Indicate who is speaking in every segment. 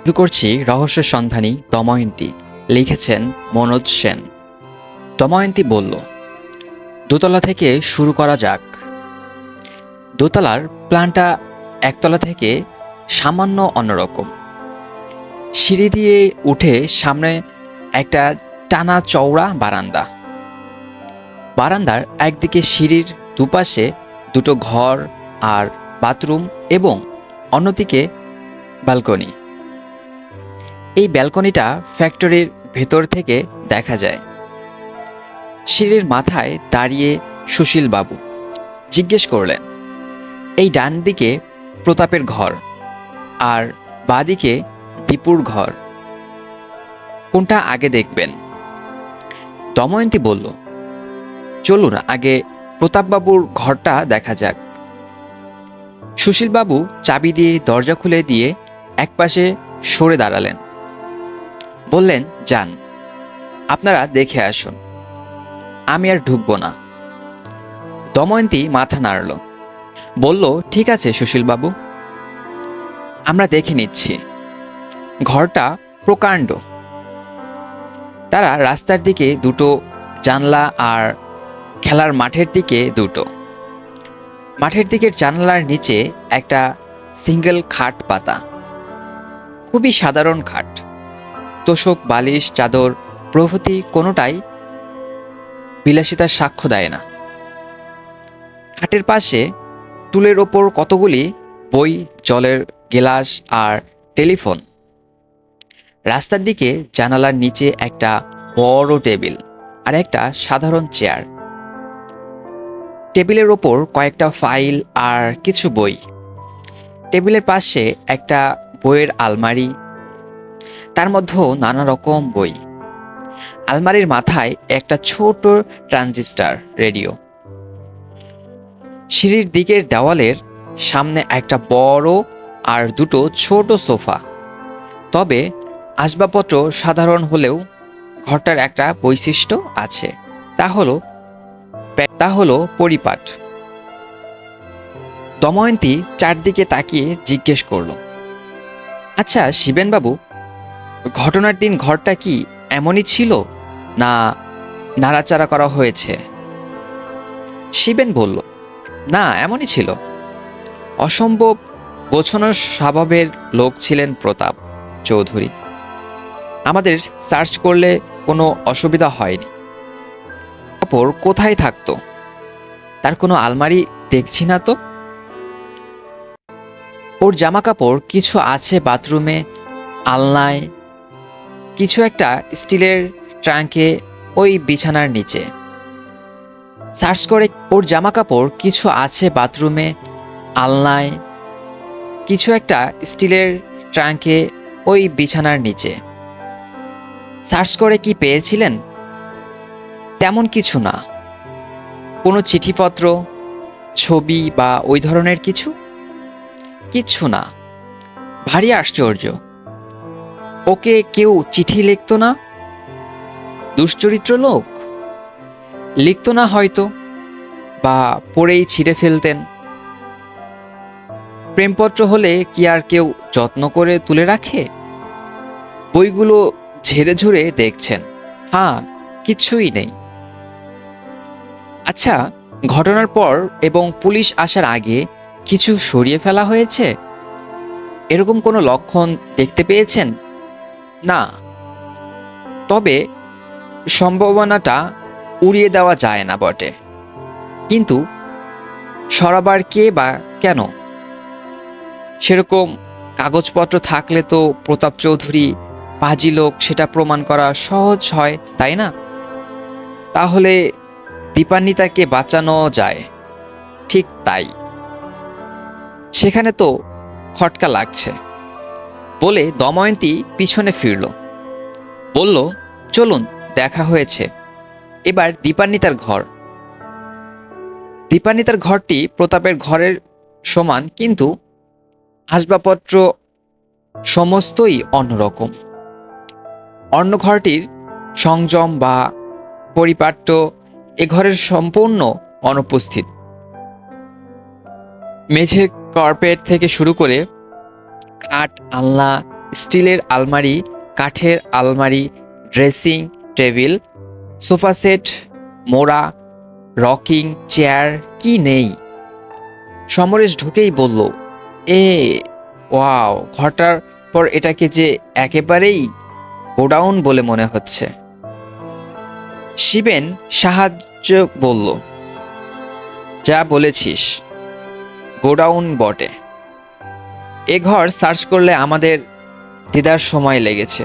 Speaker 1: শুরু করছি রহস্য সন্ধানী দময়ন্তী লিখেছেন মনোজ সেন। দময়ন্তী বলল, দোতলা থেকে শুরু করা যাক। দোতলার প্ল্যানটা একতলা থেকে সামান্য অন্যরকম। সিঁড়ি দিয়ে উঠে সামনে একটা টানা চওড়া বারান্দা। বারান্দার একদিকে সিঁড়ির দুপাশে দুটো ঘর আর বাথরুম এবং অন্যদিকে ব্যালকনি। এই ব্যালকনিটা ফ্যাক্টরির ভেতর থেকে দেখা যায়। সিঁড়ির মাথায় দাঁড়িয়ে সুশীল বাবু জিজ্ঞেস করলেন, এই ডান দিকে প্রতাপের ঘর আর বাদিকে দীপুর ঘর, কোনটা আগে দেখবেন? দময়ন্তী বলল, চলুন, আগে প্রতাপবাবুর ঘরটা দেখা যাক। সুশীলবাবু চাবি দিয়ে দরজা খুলে দিয়ে একপাশে সরে দাঁড়ালেন। বললেন, যান, আপনারা দেখে আসুন। আমি আর ঢুকবো না। দময়ন্তী মাথা নাড়ল। বলল, ঠিক আছে, সুশীলবাবু। আমরা দেখে নিচ্ছি। ঘরটা প্রকাণ্ড। তারা রাস্তার দিকে দুটো জানলা আর খেলার মাঠের দিকে দুটো। মাঠের দিকের জানলার নিচে একটা সিঙ্গেল খাট পাতা। খুবই সাধারণ খাট। তোষক বালিশ, চাদর, প্রভৃতি কোনোটাই বিলাসিতার সাক্ষ্য দেয় না। খাটের পাশে টুলের ওপর কতগুলি বই, জলের গেলাস আর টেলিফোন। রাস্তার দিকে জানালার নিচে একটা বড় টেবিল আর একটা সাধারণ চেয়ার। টেবিলের ওপর কয়েকটা ফাইল আর কিছু বই। টেবিলের পাশে একটা বইয়ের আলমারি তার মধ্যেও নানা রকম বই। আলমারির মাথায় একটা ছোট ট্রানজিস্টার, রেডিও। সিঁড়ির দিকের দেওয়ালের সামনে একটা বড় আর দুটো ছোট সোফা। তবে আসবাবপত্র সাধারণ হলেও ঘরটার একটা বৈশিষ্ট্য আছে, তা হলো তা হলো পরিপাট। দময়ন্তী চারদিকে তাকিয়ে জিজ্ঞেস করল আচ্ছা শিবেনবাবু ঘটনার দিন ঘরটা কি এমনই ছিল না নাড়াচাড়া করা হয়েছে? শিবেন বলল, না, এমনই ছিল। অসম্ভব গোছানো স্বভাবের লোক ছিলেন প্রতাপ চৌধুরী। আমাদের সার্চ করলে কোনো অসুবিধা হয়নি। অপর কোথায় থাকতো? তার কোনো আলমারি দেখছি না তো? ওর জামা কাপড় কিছু আছে বাথরুমে, আলনায় কিছু একটা স্টিলের ট্রাঙ্কে ওই বিছানার নিচে। সার্চ করে ওর জামা কাপড় কিছু আছে বাথরুমে, আলনায়, কিছু একটা স্টিলের ট্রাঙ্কে ওই বিছানার নিচে। সার্চ করে কি পেয়েছিলেন? তেমন কিছু না। কোনো চিঠিপত্র, ছবি বা ওই ধরনের কিছু? কিচ্ছু না। ভারী আশ্চর্য। ওকে কেউ চিঠি লিখতো না? দুশ্চরিত্র লোক। লিখতো না হয়তো, বা পড়েই ছিঁড়ে ফেলতেন। প্রেমপত্র হলে কি আর কেউ যত্ন করে তুলে রাখে? বইগুলো ঝেড়ে ঝুড়ে দেখছেন। হ্যাঁ কিছুই নেই। আচ্ছা ঘটনার পর এবং পুলিশ আসার আগে কিছু সরিয়ে ফেলা হয়েছে? এরকম কোনো লক্ষণ দেখতে পেয়েছেন? না। তবে সম্ভাবনাটা উড়িয়ে দেওয়া যায় না বটে। কিন্তু সরাবার কে বা কেন? সেরকম কাগজপত্র থাকলে তো প্রতাপ চৌধুরী পাজি লোক, সেটা প্রমাণ করা সহজ হয়, তাই না? তাহলে দীপান্বিতাকে বাঁচানো যায়। ঠিক তাই। সেখানে তো খটকা লাগছে। বলে দময়ন্তী পিছনে ফিরল। বলল, চলুন, দেখা হয়েছে। এবার দীপান্বিতার ঘর। দীপান্বিতার ঘরটি প্রতাপের ঘরের সমান, কিন্তু আসবাবপত্র সমস্তই অন্যরকম। অন্য ঘরটির সংযম বা পরিপাট্য এ ঘরের সম্পূর্ণ অনুপস্থিত। মেঝে কার্পেট থেকে শুরু করে কাঠ, আলনা, স্টিলের আলমারি, কাঠের আলমারি, ড্রেসিং টেবিল, সোফা সেট, মোড়া, রকিং চেয়ার, কি নেই? সমরেশ ঢুকেই বলল, এ, ওয়াও, ঘরটার পর এটাকে যে একেবারেই গোডাউন বলে মনে হচ্ছে। শিবেন সাহায্য বলল, যা বলেছিস, গোডাউন বটে। এ ঘর সার্চ করলে আমাদের দিদার সময় লেগেছে।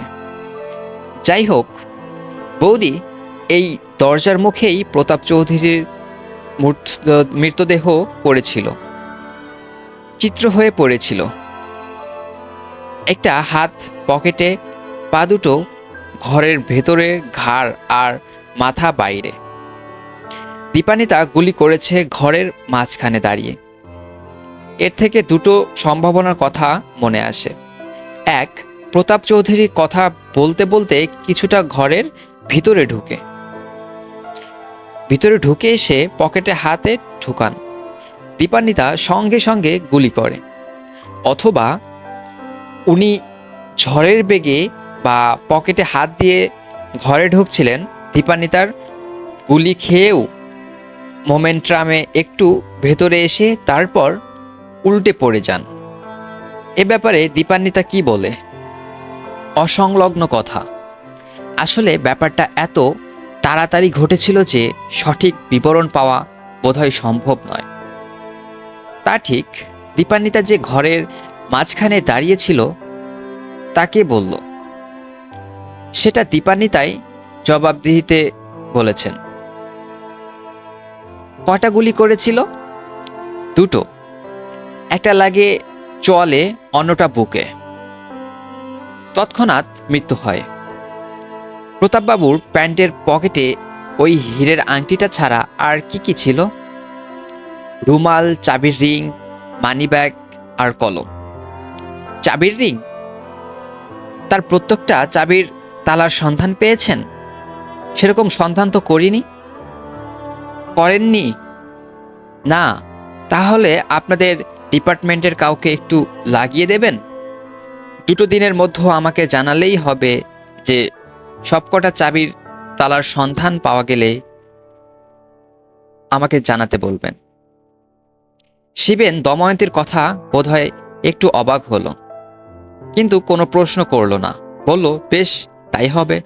Speaker 1: যাই হোক, বৌদি, এই দরজার মুখেই প্রতাপ চৌধুরীর মৃতদেহ পড়েছিল। চিত্র হয়ে পড়েছিল। একটা হাত পকেটে, পা দুটো ঘরের ভেতরে ঘাড় আর মাথা বাইরে। দীপানিতা গুলি করেছে ঘরের মাঝখানে দাঁড়িয়ে। এর থেকে দুটো সম্ভাবনার কথা মনে আসে। এক, প্রতাপ চৌধুরী কথা বলতে বলতে কিছুটা ঘরের ভিতরে ঢুকে। ভিতরে ঢুকে এসে পকেটে হাতে ঢুকান। দীপান্বিতা সঙ্গে সঙ্গে গুলি করে। অথবা উনি ঝড়ের বেগে বা পকেটে হাত দিয়ে ঘরে ঢুকছিলেন, দীপান্বিতার গুলি খেয়েও মোমেন্ট্রামে একটু ভেতরে এসে তারপর উল্টে পড়ে যান। এ ব্যাপারে দীপান্বিতা কি বলে? অসংলগ্ন কথা। আসলে ব্যাপারটা এত তাড়াতাড়ি ঘটেছিল যে সঠিক বিবরণ পাওয়া বোধহয় সম্ভব নয়। তা ঠিক, দীপান্বিতা যে ঘরের মাঝখানে দাঁড়িয়েছিল তাকে বলল। সেটা দীপান্বিতাই জবাবদিহিতে বলেছেন। কটা গুলি করেছিল? দুটো। একটা লাগে চলে, অন্যটা বুকে। তৎক্ষণাৎ মৃত্যু হয়। প্রতাপবাবুর প্যান্টের পকেটে ওই হীরের আংটিটা ছাড়া আর কি কি ছিল? রুমাল, চাবির রিং মানিব্যাগ আর কলম। চাবির রিং? তার প্রত্যেকটা চাবির তালার সন্ধান পেয়েছেন? সেরকম সন্ধান তো করিনি। করেননি? না, তাহলে আপনাদের ডিপার্টমেন্টের কাউকে একটু লাগিয়ে দেবেন? দুটো দিনের মধ্যে আমাকে জানালেই হবে যে সবকটা চাবির তালার সন্ধান পাওয়া গেলে আমাকে জানাতে বলবেন। শিবেন দময়ন্তীর কথা বোধহয় একটু অবাক হলো, কিন্তু কোনো প্রশ্ন করল না। বলল, বেশ, তাই হবে।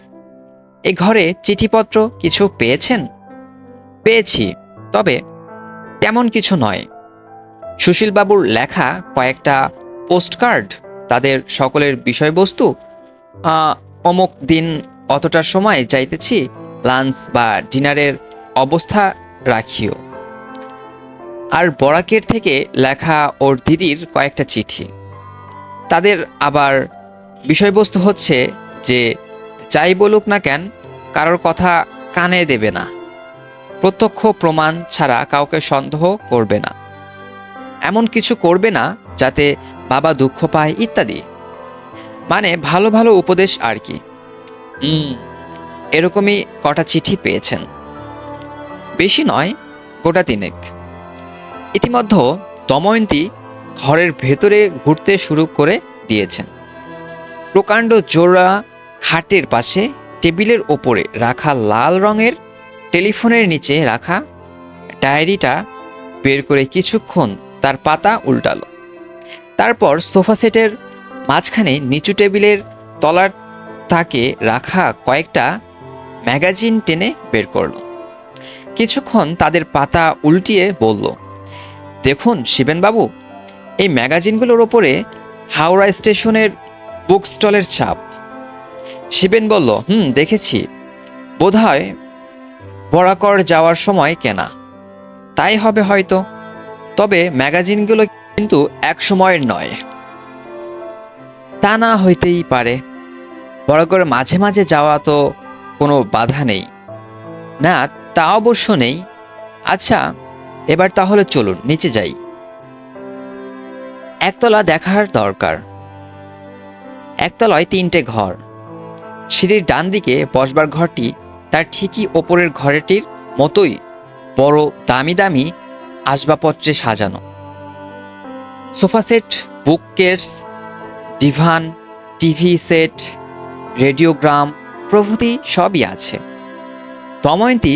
Speaker 1: এ ঘরে চিঠিপত্র কিছু পেয়েছেন? পেয়েছি, তবে তেমন কিছু নয়। সুশীলবাবুর লেখা কয়েকটা পোস্টকার্ড, তাদের সকলের বিষয়বস্তু অমুক দিন অতটার সময় যাইতেছি, লাঞ্চ বা ডিনারের অবস্থা রাখিও। আর বরাকের থেকে লেখা ওর দিদির কয়েকটা চিঠি। তাদের আবার বিষয়বস্তু হচ্ছে যে, যাই বলুক না কেন, কারোর কথা কানে দেবে না। প্রত্যক্ষ প্রমাণ ছাড়া কাউকে সন্দেহ করবে না। এমন কিছু করবে না যাতে বাবা দুঃখ পায় ইত্যাদি। মানে ভালো ভালো উপদেশ আর কি। এরকমই কটা চিঠি পেয়েছেন। বেশি নয় গোটা তিনেক। ইতিমধ্যে দময়ন্তী ঘরের ভেতরে ঘুরতে শুরু করে দিয়েছেন। প্রকাণ্ড জোড়া খাটের পাশে টেবিলের ওপরে রাখা লাল রঙের টেলিফোনের নিচে রাখা ডায়েরিটা বের করে কিছুক্ষণ তার পাতা উল্টালো। তারপর সোফা সেটের মাঝখানে নিচু টেবিলের তলার তাকে রাখা কয়েকটা ম্যাগাজিন টেনে বের করল। কিছুক্ষণ তাদের পাতা উল্টিয়ে বলল, দেখুন, শিবেনবাবু, এই ম্যাগাজিনগুলোর ওপরে হাওড়া স্টেশনের বুক স্টলের ছাপ। শিবেন বলল, হুম, দেখেছি। বোধহয় বরাকর যাওয়ার সময় কেনা। তাই হবে হয়তো। তবে ম্যাগাজিনগুলো কিন্তু এক সময়ের নয়। তা না হইতেই পারে। বরাকর মাঝে মাঝে যাওয়া তো কোনো বাধা নেই। না, তা অবশ্য নেই। আচ্ছা এবার তাহলে চলুন, নিচে যাই। একতলা দেখার দরকার। একতলায় তিনটে ঘর। সিঁড়ির ডান দিকে বসবার ঘরটি তার ঠিকই ওপরের ঘরেটির মতোই বড়, দামি দামি আসবাবপত্রে সাজানো। Sofa set bookcase divan, TV set, radiogram প্রভৃতি সবই আছে। দময়ন্তী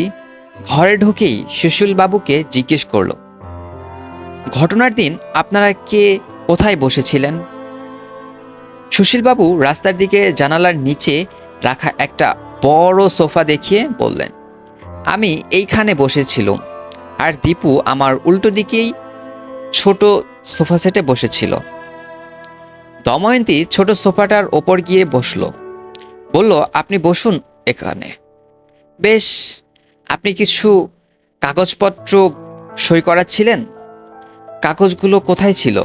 Speaker 1: ঘরে ঢুকেই সুশীলবাবুকে জিজ্ঞেস করল, ঘটনার দিন আপনারা কে, কোথায় বসেছিলেন? সুশীলবাবু রাস্তার দিকে জানালার নিচে রাখা একটা বড় সোফা দেখিয়ে বললেন, আমি এইখানে বসেছিলাম। আর দীপু আমার উল্টো দিকেই ছোট সোফা সেটে বসেছিল। দময়ন্তী ছোট সোফাটার ওপর গিয়ে বসল। বলল, আপনি বসুন এখানে। বেশ, আপনি কিছু কাগজপত্র সই করাচ্ছিলেন? কাগজগুলো কোথায় ছিল?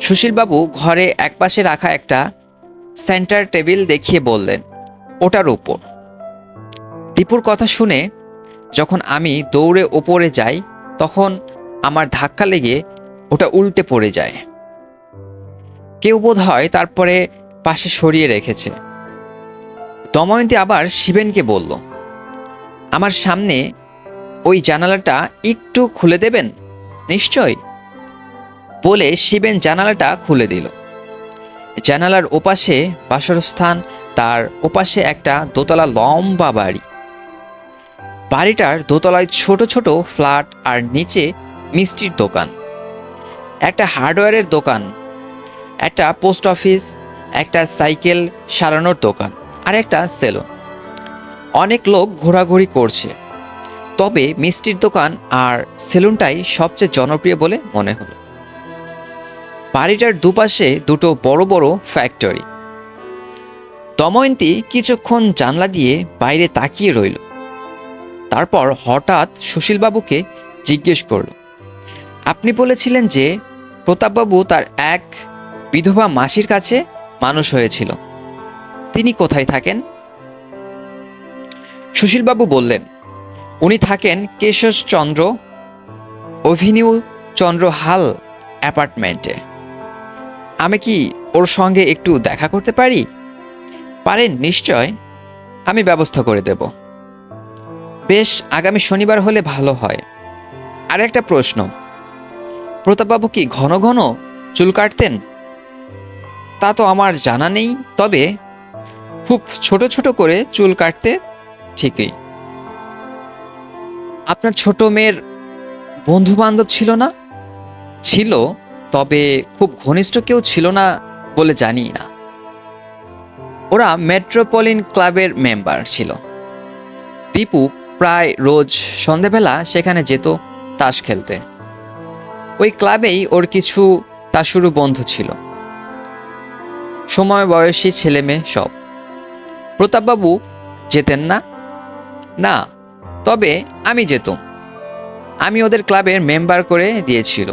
Speaker 1: সুশীলবাবু ঘরে একপাশে রাখা একটা সেন্টার টেবিল দেখিয়ে বললেন, ওটার উপর। দীপুর কথা শুনে যখন আমি দৌড়ে ওপরে যাই, তখন আমার ধাক্কা লেগে ওটা উল্টে পড়ে যায়। কেউ বোধ হয় তারপরে পাশে সরিয়ে রেখেছে। দময়ন্তী আবার শিবেনকে বলল, আমার সামনে ওই জানালাটা একটু খুলে দেবেন? নিশ্চয়? বলে শিবেন জানালাটা খুলে দিল। জানালার ওপাশে বাসরস্থান তার ওপাশে একটা দোতলা লম্বা বাড়ি। বাড়িটার দোতলায় ছোট ছোট ফ্ল্যাট আর নিচে মিষ্টির দোকান। একটা হার্ডওয়্যারের দোকান, একটা পোস্ট অফিস, একটা সাইকেল সারানোর দোকান আর একটা সেলুন। অনেক লোক ঘোরাঘুরি করছে। তবে মিষ্টির দোকান আর সেলুনটাই সবচেয়ে জনপ্রিয় বলে মনে হলো। বাড়িটার দুপাশে দুটো বড় বড় ফ্যাক্টরি। দময়ন্তী কিছুক্ষণ জানলা দিয়ে বাইরে তাকিয়ে রইল। তারপর হঠাৎ সুশীলবাবুকে জিজ্ঞেস করল, আপনি বলেছিলেন যে প্রতাপবাবু তার এক বিধবা মাসির কাছে মানুষ হয়েছিল। তিনি কোথায় থাকেন? সুশীলবাবু বললেন, উনি থাকেন কেশবচন্দ্র অভিনিউ চন্দ্র হাল অ্যাপার্টমেন্টে। আমি কি ওর সঙ্গে একটু দেখা করতে পারি? পারেন, নিশ্চয়। আমি ব্যবস্থা করে দেব। বেশ আগামী শনিবার হলে ভালো হয়। আর একটা প্রশ্ন। প্রতাপবাবু কি ঘন ঘন চুল কাটতেন? তা তো আমার জানা নেই, তবে খুব ছোট ছোট করে চুল কাটতে ঠিকই। আপনার ছোট মেয়ের বন্ধু বান্ধব ছিল না? ছিল, তবে খুব ঘনিষ্ঠ কেউ ছিল না বলে জানি না। ওরা মেট্রোপলিন ক্লাবের মেম্বার ছিল। দীপু প্রায় রোজ সন্ধেবেলা সেখানে যেত তাস খেলতে। ওই ক্লাবেই ওর কিছু তাসুরু বন্ধু ছিল। সময় বয়সী ছেলে মেয়ে সব। প্রতাপবাবু যেতেন না? না, তবে আমি যেতাম। আমি ওদের ক্লাবের মেম্বার করে দিয়েছিল।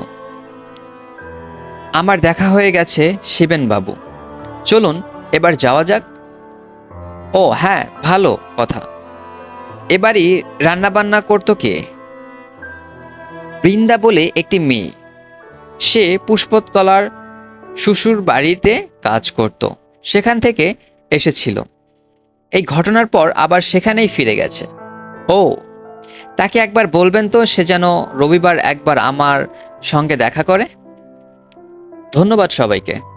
Speaker 1: আমার দেখা হয়ে গেছে শিবেন বাবু চলুন, এবার যাওয়া যাক। ও হ্যাঁ ভালো কথা। এবারই রান্নাবান্না করতো কে? বৃন্দা বলে একটি মেয়ে। সে পুষ্পতলার শ্বশুর বাড়িতে কাজ করত। সেখান থেকে এসেছিল। এই ঘটনার পর আবার সেখানেই ফিরে গেছে। ও, তাকে একবার বলবেন তো সে যেন রবিবার একবার আমার সঙ্গে দেখা করে। ধন্যবাদ সবাইকে।